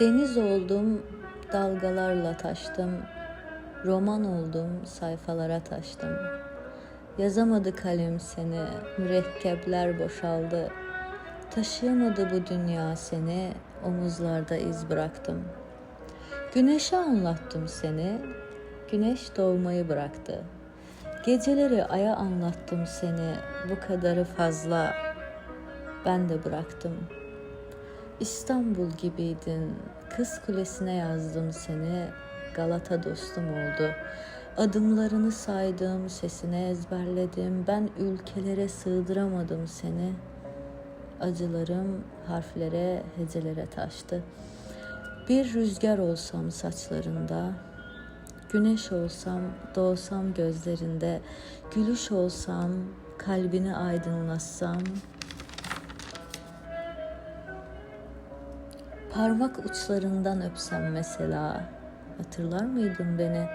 Deniz oldum, dalgalarla taştım. Roman oldum, sayfalara taştım. Yazamadı kalem seni, mürekkepler boşaldı. Taşıyamadı bu dünya seni, omuzlarda iz bıraktım. Güneşe anlattım seni, güneş doğmayı bıraktı. Geceleri aya anlattım seni, bu kadarı fazla ben de bıraktım. İstanbul gibiydin, kız kulesine yazdım seni, Galata dostum oldu. Adımlarını saydım, sesini ezberledim, ben ülkelere sığdıramadım seni. Acılarım harflere, hecelere taştı. Bir rüzgar olsam saçlarında, güneş olsam, doğsam gözlerinde, gülüş olsam, kalbini aydınlatsam, Parmak uçlarından öpsem mesela hatırlar mıydın beni?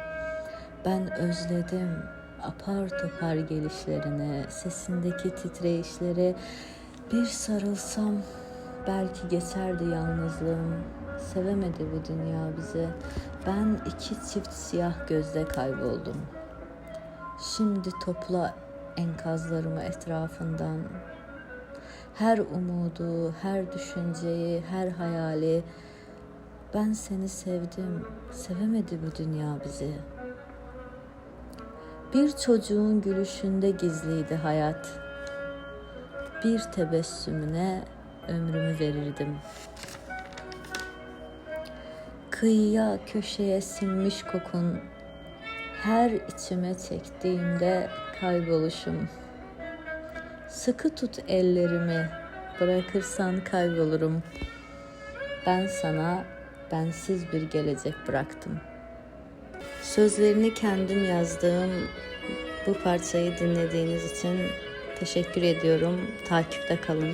Ben özledim apar topar gelişlerini, sesindeki titreyişleri bir sarılsam belki geçerdi yalnızlığım. Sevemedi bu dünya bizi. Ben iki çift siyah gözle kayboldum. Şimdi topla enkazlarımı etrafından her umudu, her düşünceyi, her hayali ben seni sevdim. Sevemedi bu dünya bizi. Bir çocuğun gülüşünde gizliydi hayat. Bir tebessümüne ömrümü verirdim. Kıyıya, köşeye sinmiş kokun her içime çektiğimde kayboluşum. Sıkı tut ellerimi, bırakırsan kaybolurum. Ben sana bensiz bir gelecek bıraktım. Sözlerini kendim yazdığım bu parçayı dinlediğiniz için teşekkür ediyorum. Takipte kalın.